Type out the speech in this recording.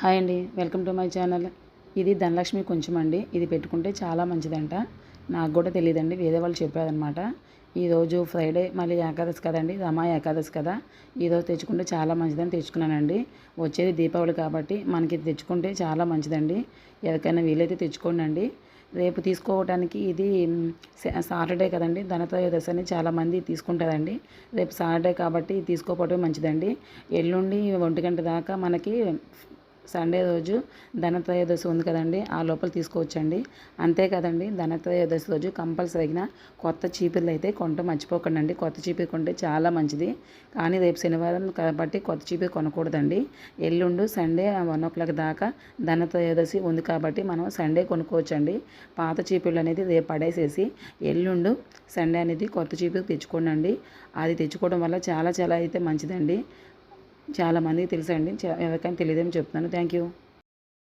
Hi అండి welcome to my channel. ఇది ధనలక్ష్మి కొంచెం అండి. ఇది పెట్టుకుంటే చాలా మంచిదంట. నాకు కూడా తెలియదండి వేరే వాళ్ళు చెప్పారనమాట ఈరోజు ఫ్రైడే మళ్ళీ ఏకాదశి కదండి రమా ఏకాదశి కదా. ఈరోజు తెచ్చుకుంటే చాలా మంచిదని తెచ్చుకున్నానండి. వచ్చేది దీపావళి కాబట్టి మనకి తెచ్చుకుంటే చాలా మంచిదండి. ఎవరికైనా వీలైతే తెచ్చుకోండి అండి రేపు తీసుకోవడానికి ఇది సాటర్డే కదండి ధనత్రయోదశి అని చాలామంది తీసుకుంటారండి. రేపు సాటర్డే కాబట్టి తీసుకోకపోవడం మంచిదండి. ఎల్లుండి ఒంటి గంట దాకా మనకి సండే రోజు ధనత్రయోదశి ఉంది కదండి ఆ లోపల తీసుకోవచ్చండి. అంతే కదండి ధనత్రయోదశి రోజు కంపల్సరీగా కొత్త చీపుర్లు అయితే కొంట మర్చిపోకండి అండి కొత్త చీపురు కొంటే చాలా మంచిది. కానీ రేపు శనివారం కాబట్టి కొత్త చీపురు కొనకూడదండి. ఎల్లుండు సండే వన్ ఓ క్లాక్ దాకా ధనత్రయోదశి ఉంది కాబట్టి మనం సండే కొనుక్కోవచ్చండి. పాత చీపుర్లు అనేది రేపు పడేసేసి ఎల్లుండు సండే అనేది కొత్త చీపురు తెచ్చుకోండి అది తెచ్చుకోవడం వల్ల చాలా చాలా అయితే మంచిదండి. చాలామందికి తెలుసండి ఎవరికైనా తెలియదేమో చెప్తున్నాను. Thank you.